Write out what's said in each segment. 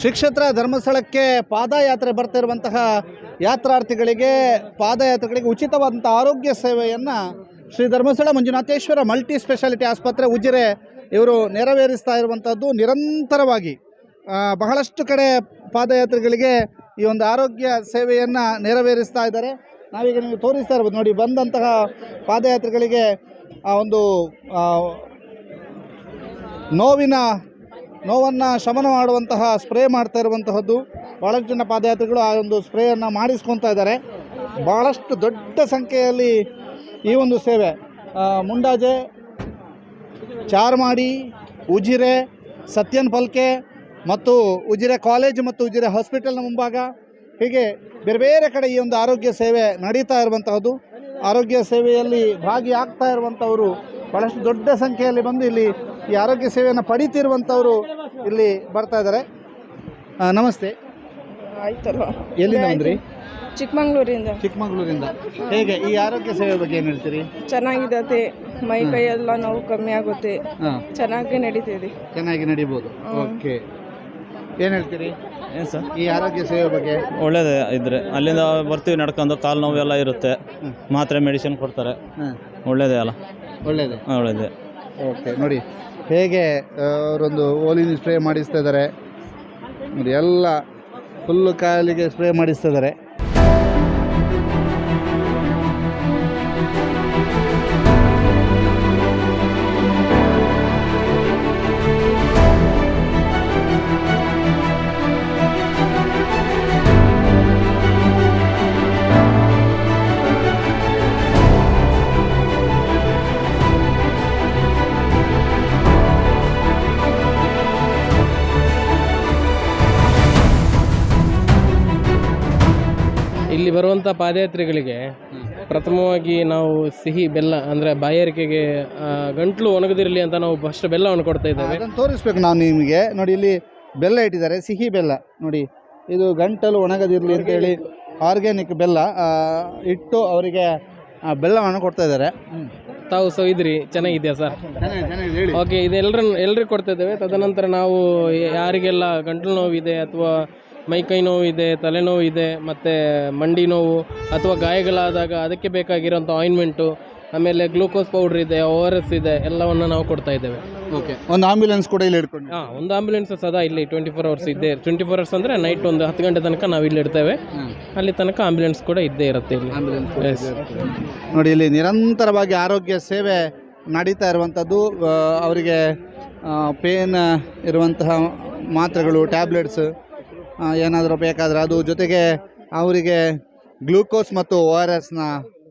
ಶ್ರೀಕ್ಷೇತ್ರ ಧರ್ಮಸ್ಥಳಕ್ಕೆ ಪಾದಯಾತ್ರೆ ಬರ್ತಿರುವಂತಹ ಯಾತ್ರಾರ್ಥಿಗಳಿಗೆ, ಪಾದಯಾತ್ರೆಗಳಿಗೆ ಉಚಿತವಾದಂಥ ಆರೋಗ್ಯ ಸೇವೆಯನ್ನು ಶ್ರೀ ಧರ್ಮಸ್ಥಳ ಮಂಜುನಾಥೇಶ್ವರ ಮಲ್ಟಿ ಸ್ಪೆಷಾಲಿಟಿ ಆಸ್ಪತ್ರೆ ಉಜಿರೆ ಇವರು ನೆರವೇರಿಸ್ತಾ ಇರುವಂಥದ್ದು. ನಿರಂತರವಾಗಿ ಬಹಳಷ್ಟು ಕಡೆ ಪಾದಯಾತ್ರೆಗಳಿಗೆ ಈ ಒಂದು ಆರೋಗ್ಯ ಸೇವೆಯನ್ನು ನೆರವೇರಿಸ್ತಾ ಇದ್ದಾರೆ. ನಾವೀಗ ನಿಮಗೆ ತೋರಿಸ್ತಾ ಇರ್ಬೋದು ನೋಡಿ, ಬಂದಂತಹ ಪಾದಯಾತ್ರೆಗಳಿಗೆ ಆ ಒಂದು ನೋವಿನ ನೋವನ್ನು ಶಮನ ಮಾಡುವಂತಹ ಸ್ಪ್ರೇ ಮಾಡ್ತಾ ಇರುವಂತಹದ್ದು. ಭಾಳಷ್ಟು ಜನ ಪಾದಯಾತ್ರಿಗಳು ಆ ಒಂದು ಸ್ಪ್ರೇಯನ್ನು ಮಾಡಿಸ್ಕೊತಾ ಇದ್ದಾರೆ. ಭಾಳಷ್ಟು ದೊಡ್ಡ ಸಂಖ್ಯೆಯಲ್ಲಿ ಈ ಒಂದು ಸೇವೆ. ಮುಂಡಾಜೆ, ಚಾರ್ಮಾಡಿ, ಉಜಿರೆ, ಸತ್ಯನ್ ಪಲ್ಕೆ ಮತ್ತು ಉಜಿರೆ ಕಾಲೇಜ್ ಮತ್ತು ಉಜಿರೆ ಹಾಸ್ಪಿಟಲ್ನ ಮುಂಭಾಗ. ಹೀಗೆ ಬೇರೆ ಬೇರೆ ಕಡೆ ಈ ಒಂದು ಆರೋಗ್ಯ ಸೇವೆ ನಡೀತಾ ಇರುವಂತಹದ್ದು. ಆರೋಗ್ಯ ಸೇವೆಯಲ್ಲಿ ಭಾಗಿಯಾಗ್ತಾ ಇರುವಂಥವರು ಭಾಳಷ್ಟು ದೊಡ್ಡ ಸಂಖ್ಯೆಯಲ್ಲಿ ಬಂದು ಇಲ್ಲಿ ಈ ಆರೋಗ್ಯ ಸೇವೆಯನ್ನು ಪಡಿತಿರುವಂಥವರು ಇಲ್ಲಿ ಬರ್ತಾ ಇದ್ದಾರೆ. ಆ, ನಮಸ್ತೆ. ಆಯ್ತಲ್ಲ ಎಲ್ಲಿಂದ ಬಂದ್ರಿ? ಚಿಕ್ಕಮಂಗ್ಳೂರಿಂದ. ಚಿಕ್ಕಮಗಳೂರಿಂದ. ಹೇಗೆ ಈ ಆರೋಗ್ಯ ಸೇವೆ ಬಗ್ಗೆ ಏನು ಹೇಳ್ತೀರಿ? ಚೆನ್ನಾಗಿದೆ ಮೈ ಕೈ ಎಲ್ಲ ನೋವು ಕಮ್ಮಿ ಆಗುತ್ತೆ. ಹಾಂ. ಚೆನ್ನಾಗಿ ನಡೀತಿದೆ. ಚೆನ್ನಾಗಿ ನಡಿಬೋದು. ಓಕೆ. ಏನು ಹೇಳ್ತೀರಿ? ಏನು ಸರ್? ಈ ಆರೋಗ್ಯ ಸೇವೆ ಬಗ್ಗೆ? ಒಳ್ಳೇದೇ ಇದ್ರೆ. ಅಲ್ಲಿಂದ ಬರ್ತೀವಿ ನಡ್ಕೊಂಡು ಕಾಲು ನೋವು ಎಲ್ಲ ಇರುತ್ತೆ. ಮಾತ್ರೆ ಮೆಡಿಸಿನ್ ಕೊಡ್ತಾರೆ. ಹಾಂ ಒಳ್ಳೇದೇ ಅಲ್ಲ? ಒಳ್ಳೆಯದು ಹಾಂ ಒಳ್ಳೇದೇ. ಓಕೆ ನೋಡಿ. ಹೇಗೆ ಅವರೊಂದು ಓಲಿನ ಸ್ಪ್ರೇ ಮಾಡಿಸ್ತಾ ಇದ್ದಾರೆ. ಎಲ್ಲ ಫುಲ್ಲು ಕಾಲಿಗೆ ಸ್ಪ್ರೇ ಮಾಡಿಸ್ತಾ ಇದ್ದಾರೆ. ಇಲ್ಲಿ ಬರುವಂಥ ಪಾದಯಾತ್ರಿಗಳಿಗೆ ಪ್ರಥಮವಾಗಿ ನಾವು ಸಿಹಿ ಬೆಲ್ಲ ಅಂದರೆ ಬಾಯಾರಿಕೆಗೆ ಆ, ಗಂಟ್ಲು ಒಣಗದಿರಲಿ ಅಂತ ನಾವು ಫಸ್ಟ್ ಬೆಲ್ಲವನ್ನು ಕೊಡ್ತಾ ಇದ್ದೇವೆ. ಅದನ್ನು ತೋರಿಸ್ಬೇಕು ನಾವು ನಿಮಗೆ. ನೋಡಿ ಇಲ್ಲಿ ಬೆಲ್ಲ ಇಟ್ಟಿದ್ದಾರೆ ಸಿಹಿ ಬೆಲ್ಲ. ನೋಡಿ ಇದು ಗಂಟಲು ಒಣಗದಿರಲಿ ಅಂತೇಳಿ ಆರ್ಗ್ಯಾನಿಕ್ ಬೆಲ್ಲ ಆ, ಇಟ್ಟು ಅವರಿಗೆ ಆ ಬೆಲ್ಲವನ್ನು ಕೊಡ್ತಾ ಇದ್ದಾರೆ. ತಾವು ಇದ್ರಿ ಚೆನ್ನಾಗಿದೆಯಾ ಸರ್? ಹೇಳಿ. ಓಕೆ ಇದು ಎಲ್ಲರಿಗೂ ಎಲ್ರಿಗೂ ಕೊಡ್ತಾ ಇದ್ದೇವೆ. ತದನಂತರ ನಾವು ಯಾರಿಗೆಲ್ಲ ಗಂಟಲು ನೋವಿದೆ ಅಥವಾ ಮೈಕೈ ನೋವು ಇದೆ ತಲೆನೋವು ಇದೆ ಮತ್ತು ಮಂಡಿ ನೋವು ಅಥವಾ ಗಾಯಗಳಾದಾಗ ಅದಕ್ಕೆ ಬೇಕಾಗಿರೋಂಥ ಆಯಿಂಟ್ಮೆಂಟು ಆಮೇಲೆ ಗ್ಲೂಕೋಸ್ ಪೌಡ್ರ್ ಇದೆ ಓ ಆರ್ ಎಸ್ ಇದೆ ಎಲ್ಲವನ್ನು ನಾವು ಕೊಡ್ತಾ ಇದ್ದೇವೆ. ಓಕೆ ಒಂದು ಆಂಬ್ಯುಲೆನ್ಸ್ ಕೂಡ ಇಲ್ಲಿ ಇಟ್ಕೊಂಡು ಹಾಂ ಒಂದು ಆಂಬ್ಯುಲೆನ್ಸ್ ಸದಾ ಇಲ್ಲಿ ಟ್ವೆಂಟಿ ಫೋರ್ ಅವರ್ಸ್ ಇದ್ದೇ ಟ್ವೆಂಟಿ ಫೋರ್ ಅವರ್ಸ್ ಅಂದರೆ ನೈಟ್ ಒಂದು ಹತ್ತು ಗಂಟೆ ತನಕ ನಾವು ಇಲ್ಲಿ ಇಡ್ತೇವೆ ಅಲ್ಲಿ ತನಕ ಆಂಬ್ಯುಲೆನ್ಸ್ ಕೂಡ ಇದ್ದೇ ಇರುತ್ತೆ ಇಲ್ಲಿ. Yes. ನೋಡಿ ಇಲ್ಲಿ ನಿರಂತರವಾಗಿ ಆರೋಗ್ಯ ಸೇವೆ ನಡೀತಾ ಇರುವಂಥದ್ದು ಆ, ಅವರಿಗೆ ಪೇನ್ ಇರುವಂತಹ ಮಾತ್ರೆಗಳು ಟ್ಯಾಬ್ಲೆಟ್ಸ್ ಏನಾದರೂ ಬೇಕಾದರೆ ಅದು ಜೊತೆಗೆ ಅವರಿಗೆ ಗ್ಲೂಕೋಸ್ ಮತ್ತು ಓ ಆರ್ ಎಸ್ನ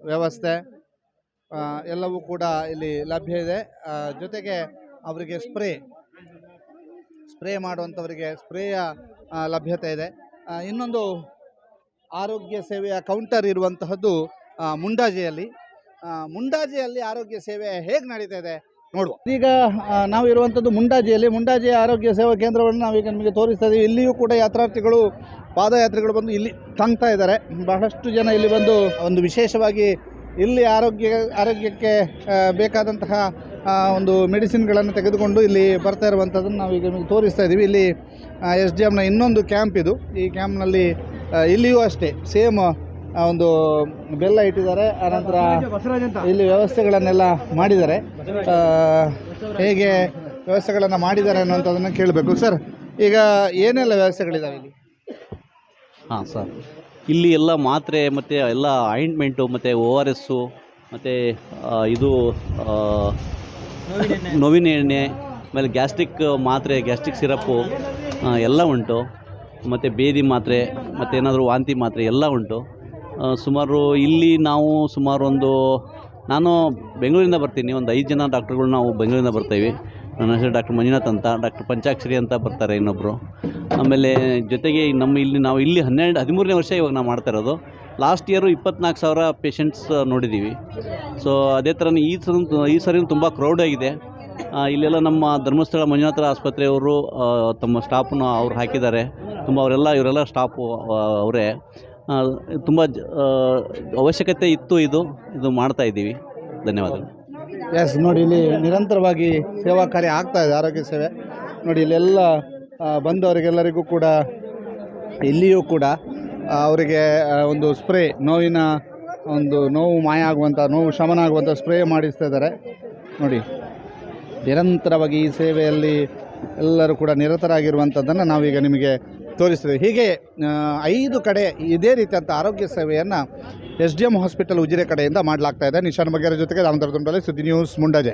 ವ್ಯವಸ್ಥೆ ಎಲ್ಲವೂ ಕೂಡ ಇಲ್ಲಿ ಲಭ್ಯ ಇದೆ. ಜೊತೆಗೆ ಅವರಿಗೆ ಸ್ಪ್ರೇ ಸ್ಪ್ರೇ ಮಾಡುವಂಥವರಿಗೆ ಸ್ಪ್ರೇಯ ಲಭ್ಯತೆ ಇದೆ. ಇನ್ನೊಂದು ಆರೋಗ್ಯ ಸೇವೆಯ ಕೌಂಟರ್ ಇರುವಂತಹದ್ದು ಮುಂಡಾಜೆಯಲ್ಲಿ. ಮುಂಡಾಜೆಯಲ್ಲಿ ಆರೋಗ್ಯ ಸೇವೆ ಹೇಗೆ ನಡೀತಾ ಇದೆ? ನೋಡುವ. ಈಗ ನಾವು ಇರುವಂಥದ್ದು ಮುಂಡಾಜಿಯಲ್ಲಿ ಮುಂಡಾಜಿಯ ಆರೋಗ್ಯ ಸೇವಾ ಕೇಂದ್ರವನ್ನು ನಾವೀಗ ನಿಮಗೆ ತೋರಿಸ್ತಾ ಇದ್ದೀವಿ ಇಲ್ಲಿಯೂ ಕೂಡ ಯಾತ್ರಾರ್ಥಿಗಳು, ಪಾದಯಾತ್ರೆಗಳು ಬಂದು ಇಲ್ಲಿ ತಂಗ್ತಾ ಇದ್ದಾರೆ. ಬಹಳಷ್ಟು ಜನ ಇಲ್ಲಿ ಬಂದು ಒಂದು ವಿಶೇಷವಾಗಿ ಇಲ್ಲಿ ಆರೋಗ್ಯ, ಆರೋಗ್ಯಕ್ಕೆ ಬೇಕಾದಂತಹ ಒಂದು ಮೆಡಿಸಿನ್ಗಳನ್ನು ತೆಗೆದುಕೊಂಡು ಇಲ್ಲಿ ಬರ್ತಾ ಇರುವಂಥದ್ದನ್ನು ನಾವೀಗ ನಿಮಗೆ ತೋರಿಸ್ತಾ ಇದ್ದೀವಿ ಇಲ್ಲಿ ಎಸ್ ಡಿ ಎಮ್ನ ಇನ್ನೊಂದು ಕ್ಯಾಂಪ್ ಇದು. ಈ ಕ್ಯಾಂಪ್ನಲ್ಲಿ ಇಲ್ಲಿಯೂ ಅಷ್ಟೇ, ಸೇಮ್ ಒಂದು ಬೆಲ್ಲ ಇಟ್ಟಿದ್ದಾರೆ. ಆನಂತರ ಇಲ್ಲಿ ವ್ಯವಸ್ಥೆಗಳನ್ನೆಲ್ಲ ಮಾಡಿದ್ದಾರೆ. ಹೇಗೆ ವ್ಯವಸ್ಥೆಗಳನ್ನು ಮಾಡಿದ್ದಾರೆ ಅನ್ನೋಂಥದ್ದನ್ನು ಕೇಳಬೇಕು. ಸರ್, ಈಗ ಏನೆಲ್ಲ ವ್ಯವಸ್ಥೆಗಳಿದ್ದಾವೆ ಇಲ್ಲಿ? ಹಾಂ, ಸರ್. ಇಲ್ಲಿ ಎಲ್ಲ ಮಾತ್ರೆ ಮತ್ತು ಎಲ್ಲ ಆಯಿಂಟ್ಮೆಂಟು ಮತ್ತು ಓ ಆರ್ ಎಸ್ಸು ಮತ್ತು ಇದು ನೋವಿನ ಎಣ್ಣೆ, ಆಮೇಲೆ ಗ್ಯಾಸ್ಟ್ರಿಕ್ ಮಾತ್ರೆ ಗ್ಯಾಸ್ಟ್ರಿಕ್ ಸಿರಪ್ಪು ಎಲ್ಲ ಉಂಟು. ಮತ್ತು ಬೇದಿ ಮಾತ್ರೆ, ಮತ್ತು ಏನಾದರೂ ವಾಂತಿ ಮಾತ್ರೆ ಎಲ್ಲ ಉಂಟು. ಸುಮಾರು ಇಲ್ಲಿ ನಾವು ಸುಮಾರು ಒಂದು, ನಾನು ಬೆಂಗಳೂರಿಂದ ಬರ್ತೀನಿ. ಒಂದು ಐದು ಜನ ಡಾಕ್ಟ್ರುಗಳು ನಾವು ಬೆಂಗಳೂರಿಂದ ಬರ್ತೀವಿ. ನನ್ನ ಹೆಸರು ಡಾಕ್ಟರ್ ಮಂಜುನಾಥ್ ಅಂತ, ಡಾಕ್ಟರ್ ಪಂಚಾಕ್ಷರಿ ಅಂತ ಬರ್ತಾರೆ ಇನ್ನೊಬ್ಬರು ಆಮೇಲೆ ಜೊತೆಗೆ ನಮ್ಮ ಇಲ್ಲಿ, ನಾವು ಇಲ್ಲಿ ಹನ್ನೆರಡು, ಹದಿಮೂರನೇ ವರ್ಷ ಇವಾಗ ನಾವು ಮಾಡ್ತಾ ಇರೋದು. ಲಾಸ್ಟ್ ಇಯರು ಇಪ್ಪತ್ನಾಲ್ಕು ಸಾವಿರ ಪೇಷಂಟ್ಸ್ ನೋಡಿದ್ದೀವಿ ಸೊ ಅದೇ ಥರನೇ ಈ ಸಲ ಈ ಸರಿ ತುಂಬ ಕ್ರೌಡ್ ಆಗಿದೆ. ಇಲ್ಲೆಲ್ಲ ನಮ್ಮ ಧರ್ಮಸ್ಥಳ ಮಂಜುನಾಥರ ಆಸ್ಪತ್ರೆಯವರು ತಮ್ಮ ಸ್ಟಾಫನ್ನು ಅವ್ರು ಹಾಕಿದ್ದಾರೆ. ತುಂಬ ಅವರೆಲ್ಲ, ಇವರೆಲ್ಲ ಸ್ಟಾಫು ಅವರೇ. ತುಂಬ ಅವಶ್ಯಕತೆ ಇತ್ತು ಇದು. ಇದು ಮಾಡ್ತಾ ಇದ್ದೀವಿ. ಧನ್ಯವಾದಗಳು. ಎಸ್ ನೋಡಿ, ಇಲ್ಲಿ ನಿರಂತರವಾಗಿ ಸೇವಾ ಕಾರ್ಯ ಆಗ್ತಾ ಇದೆ, ಆರೋಗ್ಯ ಸೇವೆ. ನೋಡಿ ಇಲ್ಲೆಲ್ಲ ಬಂದವರಿಗೆಲ್ಲರಿಗೂ ಕೂಡ, ಇಲ್ಲಿಯೂ ಕೂಡ ಅವರಿಗೆ ಒಂದು ಸ್ಪ್ರೇ, ನೋವಿನ ಒಂದು ನೋವು ಮಾಯ ಆಗುವಂಥ ನೋವು ಶಮನ ಆಗುವಂಥ ಸ್ಪ್ರೇ ಮಾಡಿಸ್ತಾ ಇದ್ದಾರೆ. ನೋಡಿ, ನಿರಂತರವಾಗಿ ಈ ಸೇವೆಯಲ್ಲಿ ಎಲ್ಲರೂ ಕೂಡ ನಿರತರಾಗಿರುವಂಥದ್ದನ್ನು ನಾವೀಗ ನಿಮಗೆ ತೋರಿಸ್ತೇವೆ ಹೀಗೆ ಐದು ಕಡೆ ಇದೇ ರೀತಿಯಂಥ ಆರೋಗ್ಯ ಸೇವೆಯನ್ನು S D M hospital Ujire ಕಡೆಯಿಂದ ಮಾಡಲಾಗ್ತಾ ಇದೆ. ನಿಶಾನ್ ಬಗೆರ ಜೊತೆಗೆ ರಾಮಧರ ತುಂಡಲೆ ಸುದ್ದಿ ನ್ಯೂಸ್ ಮುಂಡಾಜೆ.